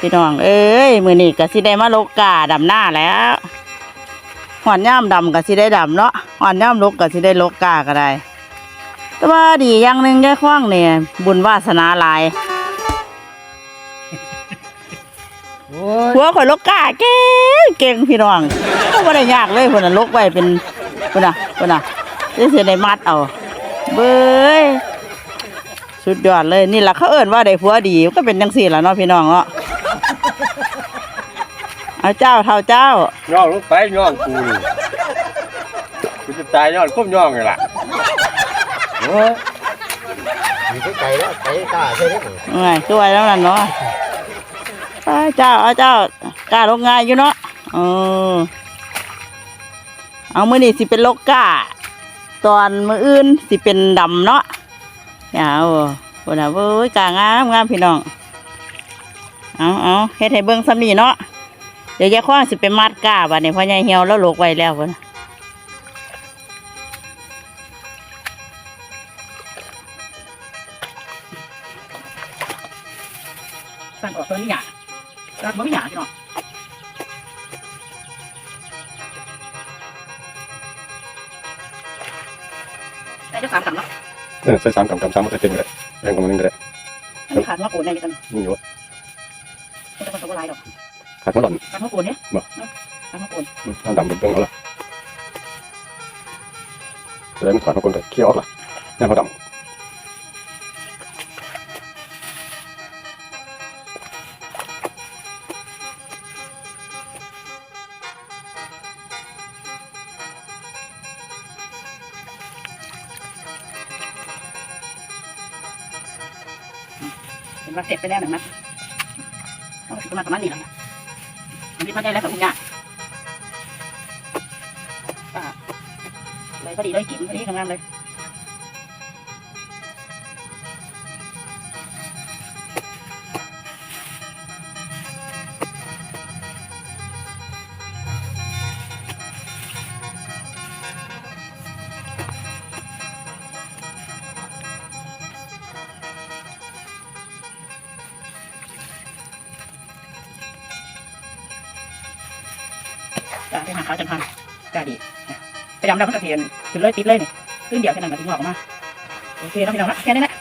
พี่น้อง เอ้ยมือนี้ก็สิได้มาลกกาดำหน้าแล้วหอนย่ามดำก็สิได้ดำเนาะหอนย่ามลกก็สิได้ลกกาก็ได้ แต่ว่าดีอย่างหนึ่งยายคว้างเนี่ยบุญวาสนาหลายโอ้ยหัวข่อยลกกาเก่งเก่งพี่น้องก็ไม่ได้ยากเลยคนน่ะลกไว้เป็นคนน่ะคนน่ะจะเสียได้มัดเอา เบ้ยสุดยอดเลยนี่แหละเขาเอิ้นว่าได้ผัวดีก็เป็นจังสี่แหละเนาะพี่น้องเนาะ เอาเจ้าเท่าเจ้า ย่องลงไปย่องกูนี่กูจะตายย้อนก้มย่องไงล่ะโอ้ยมีที่ไก่แล้วไก่กล้าใช่ไหมเอ้ยช่วยแล้วนั่นเนาะเอาเจ้าเอาเจ้ากล้าลกง่ายอยู่เนาะเออเอามือนี่สิเป็นลกกล้า ตอนมืออื่นสิเป็นดำเนาะอย่าเอาคนน่ะเว้ยกางามงามพี่น้องเอาเอาเฮ็ดให้เบิ่งซ้ำนี่เนาะเดี๋ยวยายคว้างสิไปมัดกล้าบัดนี้เพราะยายเหี่ยวแล้วลกไว้แล้วพุ่นสั่งออกตัวนี้หยาสั่งบ่มีหยาพี่น้องได้จะสามกำเนาะเออใส่สามกำกำสามมันจะเต็มเลยแบ่งกำมันนึงก็ได้อันนี้ขาดหัวโกนได้ยังกันนี่อยู่ไม่ต้องตัวลายดอก ขาดมันหล่อนขาดหัวโกนเนี่ยบ่ขาดหัวโกนน้ำดำเป็นเบื้องเอาละแล้วมันขาดมันคนก็เคี่ยวออกละน้ำเขาดำเห็นว่าเสร็จไปแล้วหนึ่งนะต้องประมาณประมาณนี้แหละ อันนี้มันได้แล้วกับคุณย่าอ่าเลยพอดีเลยกินพอดีกำลังเลย จ้าที่หาขาวจันพันจ้าดีไปดำดำพักเทียนขึ้นเลยติดเลยนี่ขึ้นเดี๋ยวแค่นั้นก็ถึงออกมาโอเคแล้วพี่น้องนะแค่นี้แหละ